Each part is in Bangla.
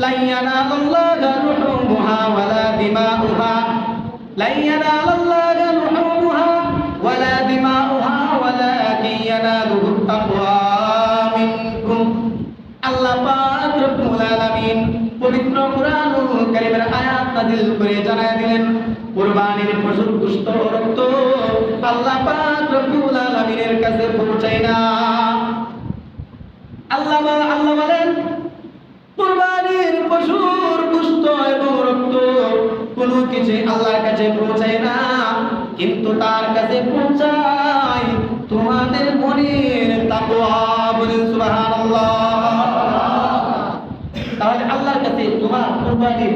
لن ينال الله لحومها ولا دماؤها لن ينال الله لحومها ولا دماؤها ولكن يناله التقوى منكم আল্লাহ পাক রব্বুল আলামিন পবিত্র কোরআনুল কারীমের আয়াত নাযিল করে জানায় দিলেন কুরবানির পশুর গোশত রক্ত আল্লাহ পাক রব্বুল আলামিনের কাছে পৌঁছায় না আল্লাহ বা- আল্লাহ বলেন কুরবানির পশুর গোশত এবং রক্ত কোনো কিছু আল্লাহর কাছে পৌঁছায় না। কিন্তু তার কাছে পৌঁছায় তোমাদের মনের তাকওয়া সুবহানাল্লাহ। তাহলে আল্লাহর কাছে তোমার কুরবানির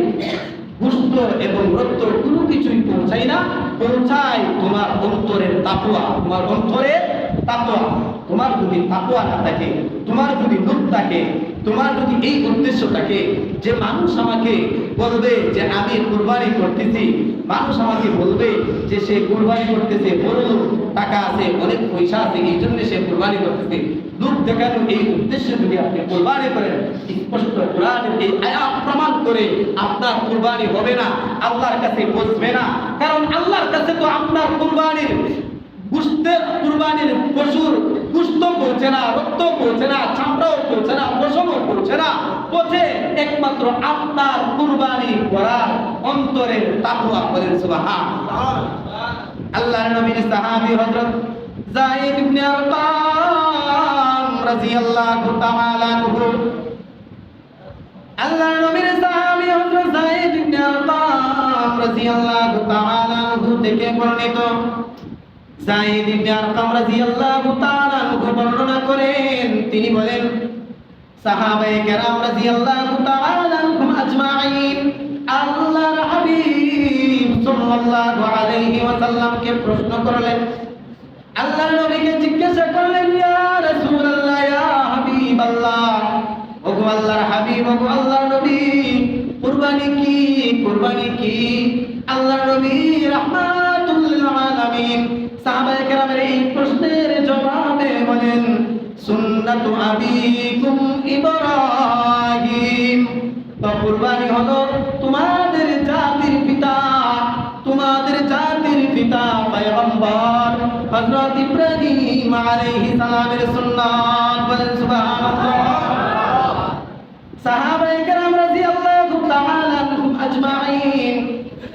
গুস্ত এবং রক্ত কোনো কিছুই পৌঁছায় না। পৌঁছায় তোমার অন্তরের তাকুয়া। তোমার অন্তরের তাকুয়া। তোমার যদি তাকুয়া না থাকে, তোমার যদি লোক থাকে তোমার যদি এই উদ্দেশ্য থাকে যে মানুষ আমাকে বলবে যে আমি কুরবানি করতেছি, মানুষ আমাকে বলবে যে সে কুরবানি করতেছে, বড় টাকা আছে, অনেক পয়সা আছে, এই জন্য সে কুরবানি করতেছে। লোক দেখানো এই উদ্দেশ্যে যদি আপনি কুরবানি করেন। স্পষ্ট এই প্রমাণ করে আপনার কুরবানি হবে না, আল্লাহর কাছে পৌঁছবে না। কারণ আল্লাহর কাছে তো আপনার কুরবানির গুস্তের কুরবানির পশুর গুস্ত পৌঁছে না রক্ত পৌঁছে না, চামড়াও পৌঁছে না, পশমও পৌঁছে না। পৌঁছে একমাত্র আপনার কুরবানি করার অন্তরের তাকুয়া বলেন সুবহান আল্লাহর নবীর সাহাবী হযরত যায়েদ ইবনে আরকাম রাদিয়াল্লাহু তাআলা আনহু। আল্লাহর নবীর সাহাবী হযরত যায়েদ ইবনে আরকাম রাদিয়াল্লাহু তাআলা আনহু থেকে বর্ণিত যায়েদ ইবনে আরকাম রাদিয়াল্লাহু তাআলা বর্ণনা করেন। তিনি বলেন, সাহাবায়ে কেরাম রাদিয়াল্লাহু তাআলা আজমাইন। আল্লাহর হাবিব সাল্লাল্লাহু আলাইহি ওয়াসাল্লামকে প্রশ্ন করলেন, আল্লাহর নবীকে জিজ্ঞাসা করলেন, ইয়া রাসূলুল্লাহ, ইয়া হাবিবাল্লাহ। ওগো আল্লাহর হাবিব, ওগো আল্লাহর নবী, কুরবানি কি কুরবানি কি? আল্লাহর নবী, রাহমাতুল আলামিন। সাহাবায়ে কেরামের এই প্রশ্নের জবাবে বলেন, সুন্নাতু আবিকুম ইব্রাহিম। তো কুরবানি হলো তোমাদের জাতির পিতা, তোমাদের জাতির পিতা, পয়গম্বর হযরত ইব্রাহিম আলাইহিস সালামের সুন্নাত। বলেন, সুবহানাল্লাহ। সাহাবায়ে কেরাম রাদিয়াল্লাহু তাআলা আজমাইন।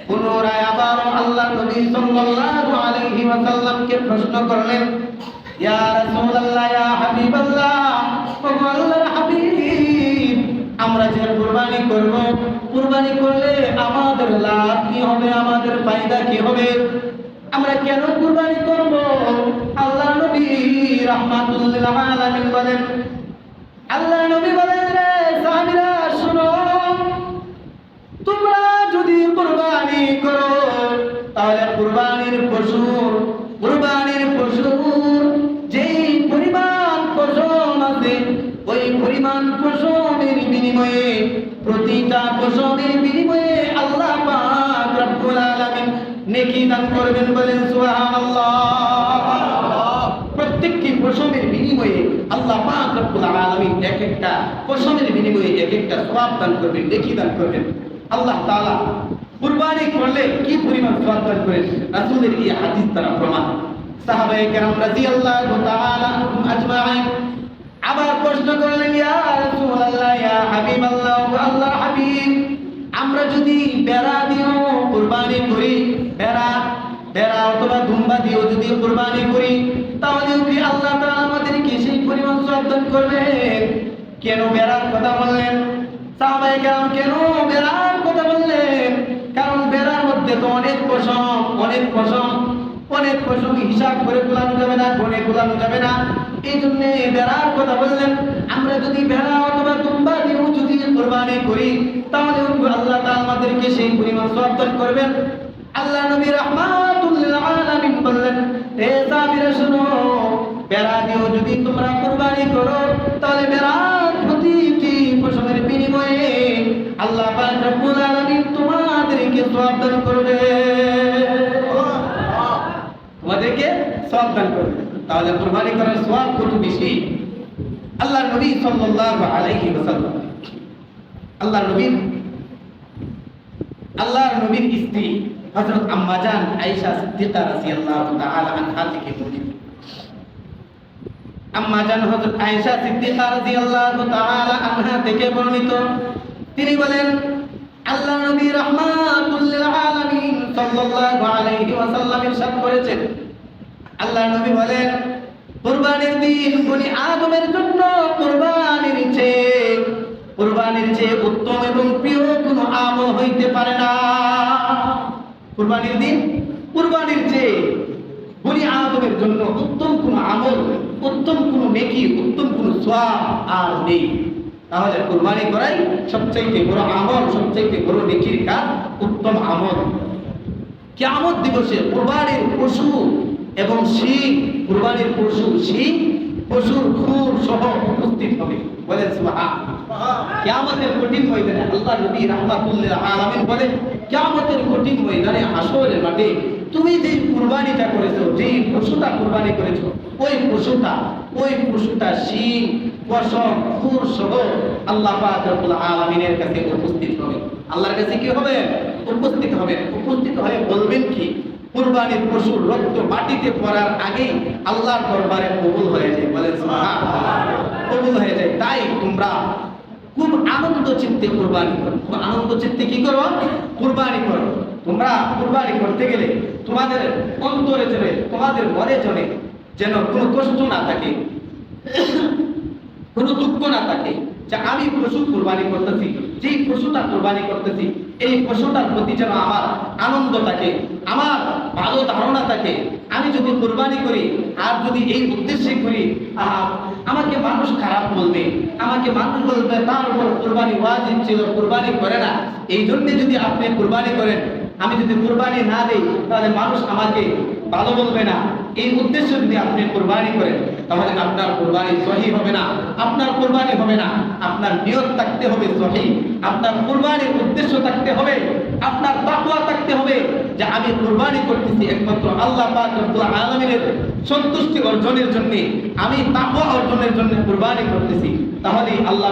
পুনরায় আবার আল্লাহ নবী সাল্লাল্লাহু আলাইহি ওয়াসাল্লামকে প্রশ্ন করলেন, ইয়া রাসূলুল্লাহ, ইয়া হাবিবাল্লাহ আল্লাহর হাবিব, আমরা যে কুরবানি করব, কুরবানি করলে আমাদের লাভ কি হবে, আমাদের ফায়দা কি হবে? আমরা কেন কুরবানি করব? আল্লাহ নবী রাহমাতুল লিল আলামিন বলেন, আল্লাহ নবী বলেন রে সাহাবীরা, শুনো তোমরা যদি কুরবানি করো, তাহলে কুরবানির পশুর কুরবানির পশুর যেই পরিমাণ পশম আছে, ওই পরিমাণ পশমের বিনিময়ে, প্রতিটা পশমের বিনিময়ে আল্লাহ পাক রব্বুল আলামিন নেকি দান করবেন বলেন, সুবহানাল্লাহ। প্রত্যেকটি পশমের বিনিময়ে আল্লাহ পাক রব্বুল আলামিন এক একটা পশমের বিনিময়ে এক একটা সওয়াব দান করবেন, নেকি দান করবেন। আল্লাহ তাআলা কুরবানি করলে কি পরিমাণ দান করেন রাসূলের এই হাদিস দ্বারা প্রমাণ। সাহাবায়ে কেরাম রাদিয়াল্লাহু তাআলা আজমাইন। আবার প্রশ্ন করলেন, ইয়া রাসূলুল্লাহ, ইয়া হাবিবাল্লাহ আল্লাহর হাবিব, আমরা যদি বেড়া দিও কুরবানি করি, বেড়া বেড়া অথবা দুম্বা দিও যদি কুরবানি করি তাহলে কি আল্লাহ তাআলা আমাদেরকে সেই পরিমাণ সওয়াব দান করবেন? কেন বেড়ার কথা বললেন? সাহাবায়ে কেরাম, কেন বেড়ার মধ্যে তো অনেক পশম অনেক পশম অনেক পশম হিসাব করে কুলানো যাবে না গনে কুলানো যাবে না। এই জন্য বেড়ার কথা বললেন, আমরা যদি বেড়া অথবা তুম্বা দিয়েও যদি কোরবানি করি, তাহলে আল্লাহ তাআলা আমাদেরকে সেই পরিমাণ সওয়াব করবেন। আল্লাহ নবী রাহমাতুল লিল আলামিন বললেন হে সাহাবীরা শুনো, বেড়া দিয়েও যদি তোমরা কোরবানি করো, তাহলে বেড়ার প্রতিটি পশমের বিনিময়ে আল্লাহ পাক করবে তোমাদেরকে করবে তাহলে কুরবানি করার সওয়াব কত বেশি? আল্লাহ নবী সাল্লাল্লাহু আলাইহি ওয়াসাল্লাম। আল্লাহ আল্লাহর নবীর স্ত্রী হযরত আম্মা জান আয়েশা সিদ্দিকা রাদিয়াল্লাহু তাআলা আনহা থেকে হযরত আয়েশা সিদ্দিকা রাদিয়াল্লাহু তাআলা আনহা থেকে বর্ণিত। তিনি বলেন আল্লাহ নবী রাহমাতুল লিল আলামিন সাল্লাল্লাহু আলাইহি ওয়াসাল্লাম ইরশাদ করেছেন। আল্লাহ নবী বলেন, কুরবানির দিন বনি আদমের জন্য কুরবানির চেয়ে কুরবানির চেয়ে উত্তম এবং প্রিয় কোনো আমল হইতে পারে না। কুরবানির দিন, কুরবানির চেয়ে বনি আদমের জন্য উত্তম কোন আমল, উত্তম কোন নেকি, উত্তম কোন সওয়াব আর নেই। তাহলে কুরবানি করাই সবচাইতে বড় আমল, সবচাইতে বড় নেকির কাজ উত্তম আমল। কেমন দিবসে কুরবানির পশু এবং শিখ কুরবানির পশু শিখ পশুর খুব সহ উপস্থিত হবে। বলেন সুবহান। কিয়ামতের কঠিন ময়দানে আল্লাহ নবী রহমাতুল্লাহ আলামিন বলে কিয়ামতের কঠিন ময়দানে হাসরের মাঠে তুমি যে কুরবানিটা করেছ, যে পশুটা কুরবানি করেছ, ওই পশুটা ওই পশুটা শিং, পশম খুর সহ আল্লাহ পাক রব্বুল আলামিনের কাছে উপস্থিত হবে। আল্লাহর কাছে কি হবে? উপস্থিত হবে। উপস্থিত হয়ে বলবেন কি? কুরবানির পশুর রক্ত মাটিতে পড়ার আগেই আল্লাহর দরবারে কবুল হয়ে যায়। সুবহানাল্লাহ। কবুল হয়ে যায়। তাই তোমরা খুব আনন্দ চিত্তে কুরবানি করো। খুব আনন্দ চিত্তে কি করো? কুরবানি করো। তোমরা কুরবানি করতে গেলে তোমাদের অন্তরে চলে তোমাদের মনে চলে যেন কোনো কষ্ট না থাকে কোনো দুঃখ না থাকে যে আমি পশু কুরবানি করতেছি যেই পশুটা কুরবানি করতেছি এই পশুটার প্রতি যেন আমার আনন্দ থাকে আমার ভালো ধারণা থাকে। আমি যদি কুরবানি করি আর যদি এই উদ্দেশ্যে করি আহা, আমাকে মানুষ খারাপ বলবে আমাকে মানুষ বলবে তার উপর কুরবানি ওয়াজিব ছিল কুরবানি করে না। এই জন্য যদি আপনি কুরবানি করেন আমি যদি কোরবানি না দিই, তাহলে মানুষ আমাকে ভালো বলবে না। এই উদ্দেশ্য যদি আপনি কোরবানি করেন, তাহলে আপনার কোরবানি সহি হবে না, আপনার কোরবানি হবে না। আপনার নিয়ত থাকতে হবে সহি, আপনার কোরবানির উদ্দেশ্য থাকতে হবে আপনার তাকওয়া থাকতে হবে যে আমি কুরবানি করতেছি একমাত্র আল্লাহ আলামিনের সন্তুষ্টি অর্জনের জন্য, আমি তাকওয়া অর্জনের জন্য কুরবানি করতেছি। তাহলে আল্লাহ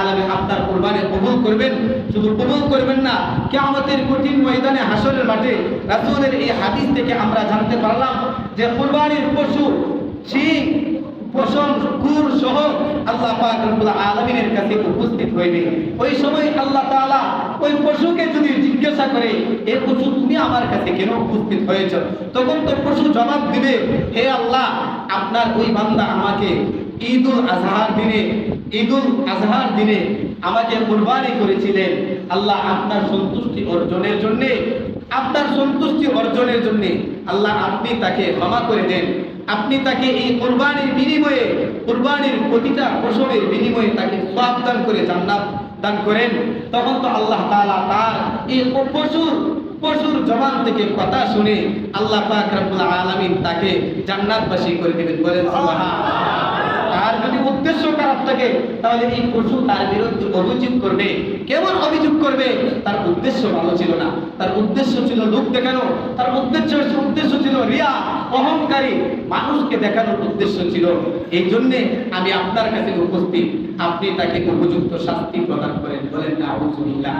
আলামিন আপনার কুরবানি কবুল করবেন। শুধু কবুল করবেন না, কিয়ামতের কঠিন ময়দানে হাসরের মাঠে রাসূলের এই হাদিস থেকে আমরা জানতে পারলাম যে কুরবানির পশু, শিং পশম কুর সহ আল্লাহ পাক রব্বুল আলামিনের কাছে উপস্থিত হইবে। ওই সময় আল্লাহ তাআলা ওই পশুকে যদি জিজ্ঞাসা করে, এ পশু তুমি আমার কাছে কেন উপস্থিত হয়েছ? তখন তো পশু জবাব দিবে, হে আল্লাহ, আপনার ওই বান্দা আমাকে ঈদুল আজহার দিনে, ঈদুল আজহার দিনে আমাকে কুরবানি করেছিলেন। আল্লাহ আপনার সন্তুষ্টি অর্জনের জন্য, আপনার সন্তুষ্টি অর্জনের জন্য, আল্লাহ আপনি তাকে ক্ষমা করে দেন। আপনি তাকে এই কোরবানির বিনিময়ে, কোরবানির প্রতিটা ফসলের বিনিময়ে তাকে সাবধান দান করে, জান্নাত দান করেন। তখন তো আল্লাহ তালা তার এই প্রচুর প্রচুর জবান থেকে কথা শুনে আল্লাহ পাক রব্বুল তাকে জান্নাতবাসী করে দিবেন বলেন সুবহানাল্লাহ। তার যদি উদ্দেশ্য খারাপ থাকে, তাহলে এই পশু তার বিরুদ্ধে অভিযোগ করবে। কেমন অভিযোগ করবে? তার উদ্দেশ্য ভালো ছিল না। তার উদ্দেশ্য ছিল লোক দেখানো। তার উদ্দেশ্য উদ্দেশ্য ছিল রিয়া, অহংকারী। মানুষকে দেখানোর উদ্দেশ্য ছিল। এই জন্যে আমি আপনার কাছে উপস্থিত। আপনি তাকে উপযুক্ত শাস্তি প্রদান করেন। বলেন না আউযুবিল্লাহ